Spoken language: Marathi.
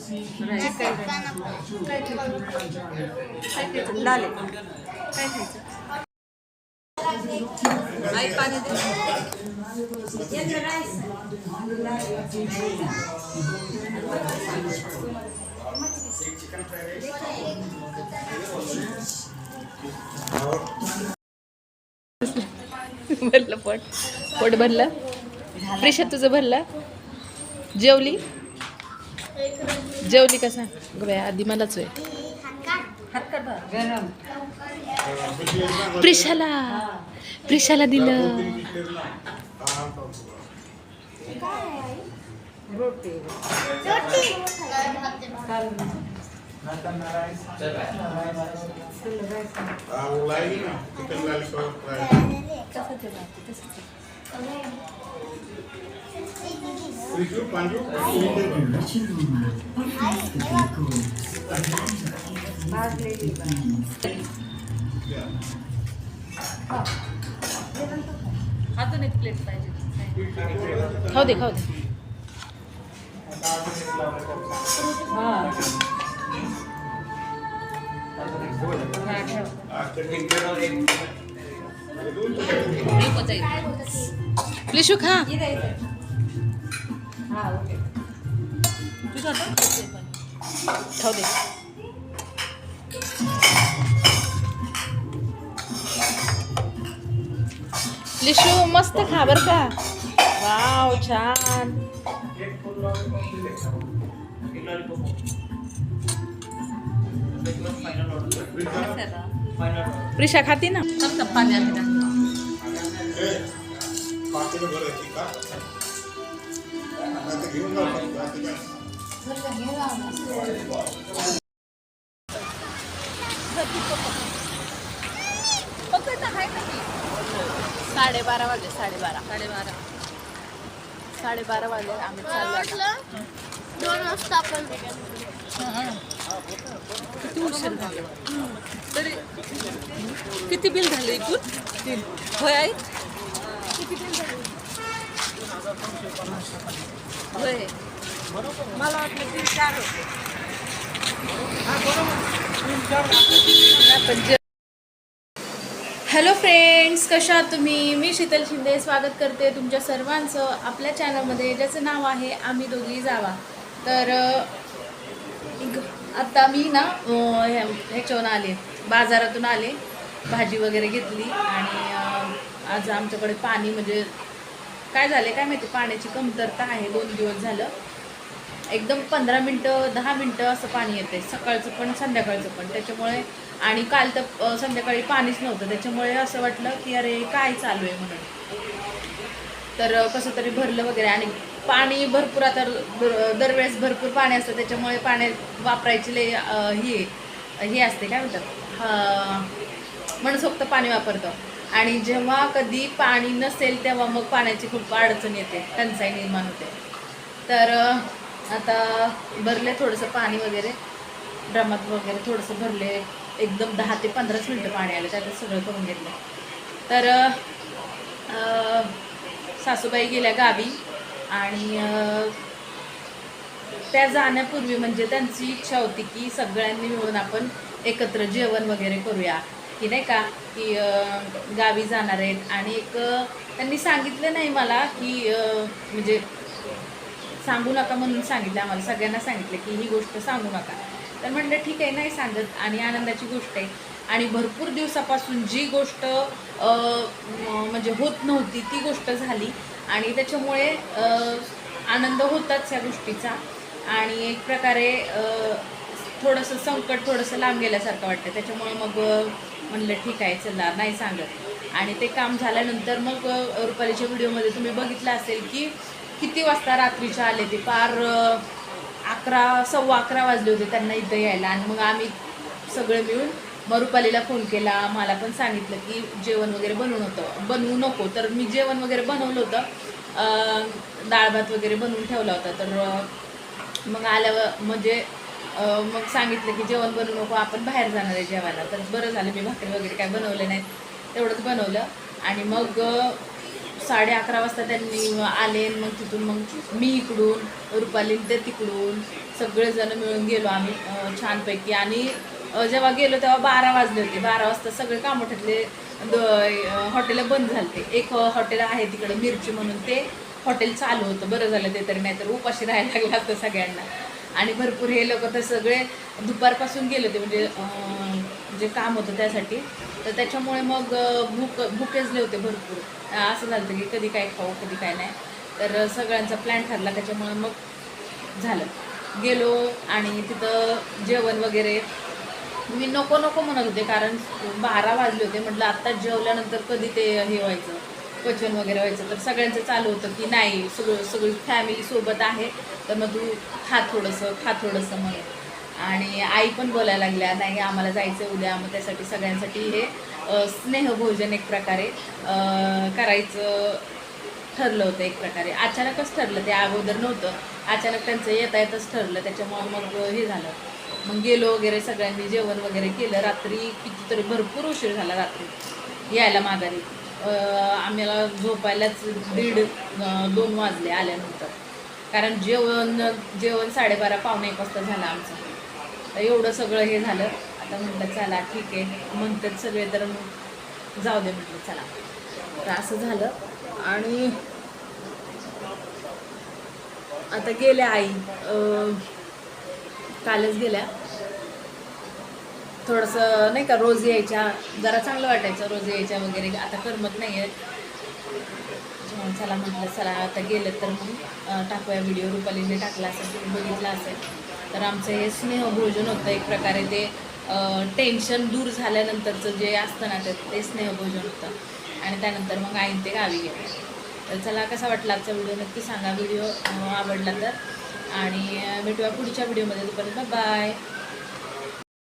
काय खायचं आई पाणी भरलं पोट. पोट भरलं. प्रेशर तुझं भरलं. जेवली? जेवली का सांग गं बाई, आधी मलाच होय गरम प्रिशाला प्रिशाला दिलं रोटी भाजलेली अजून एक प्लेट पाहिजे खाऊ दे खाऊ दे प्लिशू खा हा ओके. खाऊ दे. लिशू मस्त खा बर का. वाव छान. प्रिशा खाती ना? पाणी साडेबारा वाजले साडेबारा. साडेबारा साडेबारा वाजले आम्ही चाललो. दोन वाजता आपण. किती उशीर झाले? तरी किती बिल झाले इथून? होय आई? होय. मला वाटलं तीन चार होते. हॅलो फ्रेंड्स कशा तुम्ही? मी शीतल शिंदे स्वागत करते तुमच्या सर्वांचं आपल्या चॅनलमध्ये ज्याचं नाव आहे आम्ही दोघी जावा. तर अ, आता मी ना ह्याच्यावर ह्या ह्याच्यावरून आले बाजारातून आले भाजी वगैरे घेतली आणि आज आमच्याकडे पाणी म्हणजे काय झाले काय माहिती? पाण्याची कमतरता आहे. दोन दिवस झालं. एकदम पंधरा मिनटं दहा मिनटं असं पाणी येते सकाळचं पण संध्याकाळचं पण. त्याच्यामुळे आणि काल तर संध्याकाळी पाणीच नव्हतं. त्याच्यामुळे असं वाटलं की अरे काय चालू आहे म्हणून? तर कसं तरी भरलं वगैरे. आणि पाणी भरपूर आता दर- दरवेळेस भरपूर पाणी असतं. त्याच्यामुळे पाण्यात वापरायची लई हे ही हे असते काय म्हणतात? हा, मनसोक्त पाणी वापरतं. आणि जेव्हा कधी पाणी नसेल तेव्हा मग पाण्याची खूप अडचण येते. टंचाई निर्माण होते. तर आता भरले थोडंसं पाणी वगैरे. ड्रमात वगैरे थोडंसं भरले. एकदम दहा ते पंधराच मिनटं पाणी आलं. त्यात सगळं करून घेतलं. तर सासूबाई गेल्या गावी आणि त्या जाण्यापूर्वी म्हणजे त्यांची इच्छा होती की सगळ्यांनी मिळून आपण एकत्र जेवण वगैरे करूया. की नाही का की गावी जाणार आहेत. आणि एक त्यांनी सांगितलं नाही मला की म्हणजे सांगू नका म्हणून सांगितलं आम्हाला. सगळ्यांना सांगितलं की ही गोष्ट सांगू नका. तर म्हटलं ठीक आहे नाही सांगत. आणि आनंदाची गोष्ट आहे. आणि भरपूर दिवसापासून जी गोष्ट म्हणजे होत नव्हती ती गोष्ट झाली. आणि त्याच्यामुळे आनंद होताच या गोष्टीचा. आणि एक प्रकारे थोडंसं संकट थोडंसं लांब गेल्यासारखं वाटतं. त्याच्यामुळे मग म्हणलं ठीक आहे चला नाही सांगत. आणि ते काम झाल्यानंतर मग रुपालीच्या व्हिडिओमध्ये तुम्ही बघितलं असेल की किती वाजता रात्रीच्या आले ते? पार अकरा सव्वा अकरा वाजले होते त्यांना इथं यायला. आणि मग आम्ही सगळे मिळून मग रुपालीला फोन केला. मला पण सांगितलं की जेवण वगैरे बनवून होतं. बनवू नको. तर मी जेवण वगैरे बनवलं होतं. डाळ भात वगैरे बनवून ठेवला होता. तर मग आल्यावर म्हणजे मग सांगितलं की जेवण बनवू नको आपण बाहेर जाणार आहे जेवायला. तर बरं झालं मी भाकरी वगैरे काय बनवलं नाही तेवढंच बनवलं. आणि मग साडे अकरा वाजता त्यांनी आले मग तिथून मग मी इकडून रुपाली ते तिकडून सगळेजण मिळून गेलो आम्ही छानपैकी. आणि जेव्हा गेलो तेव्हा बारा वाजले होते. बारा वाजता सगळे कामोठ्यातले हॉटेल बंद झाले एक हॉटेल आहे तिकडं मिरची म्हणून ते हॉटेल चालू होतं. बरं झालं ते तरी नाहीतर उपाशी राहायला लागलं असतं सगळ्यांना. आणि भरपूर हे लोक तर सगळे दुपारपासून गेले होते म्हणजे जे काम होतं त्यासाठी. तर त्याच्यामुळे मग भूक भुकेजले होते भरपूर. असं झालं होतं की कधी काय खाऊ कधी काय नाही. तर सगळ्यांचा प्लॅन ठरला त्याच्यामुळे मग झालं. गेलो आणि तिथं जेवण वगैरे. मी नको नको म्हणत होते कारण बारा वाजले होते. म्हटलं आत्ता जेवल्यानंतर कधी ते हे व्हायचं? पचन वगैरे व्हायचं तर सगळ्यांचं चालू होतं की नाही सगळं सगळी फॅमिली सोबत आहे तर मग तू खा थोडंसं खा थोडंसं म्हणून. आणि आई पण बोलायला लागल्या नाही आम्हाला जायचं उद्या मग त्यासाठी सगळ्यांसाठी हे स्नेहभोजन एक प्रकारे करायचं ठरलं होतं एक प्रकारे. अचानकच ठरलं ते अगोदर नव्हतं. अचानक त्यांचं येता येतच ठरलं त्याच्यामुळं मग हे झालं. मग गेलो वगैरे सगळ्यांनी जेवण वगैरे केलं रात्री कितीतरी भरपूर उशीर झाला रात्री. यायला माघारी. आम्हाला झोपायलाच दीड दोन वाजले आल्यानंतर. कारण जेवण जेवण साडेबारा पावणे एक वाजता झालं आमचं. तर एवढं सगळं हे झालं. आता म्हटलं चला ठीक आहे. म्हणतात सगळे तर जाऊ दे म्हटलं चला. तर असं झालं. आणि आता गेल्या आई कालच गेल्या. थोडंसं नाही का रोज यायच्या जरा चांगलं वाटायचं रोज यायच्या वगैरे. आता करमत नाही आहे चला म्हटलं चला आता गेलं तर मग टाकूया व्हिडिओ रुपालीने टाकला असेल तुम्ही बघितला असेल. तर आमचं हे स्नेहभोजन होतं एक प्रकारे ते टेन्शन दूर झाल्यानंतरचं जे असतं ना ते ते स्नेहभोजन होतं. आणि त्यानंतर मग आईन ते गावी गेले. तर चला कसा वाटला आजचा व्हिडिओ नक्की सांगा. व्हिडिओ आवडला तर. आणि भेटूया पुढच्या व्हिडिओमध्ये तोपर्यंत बाय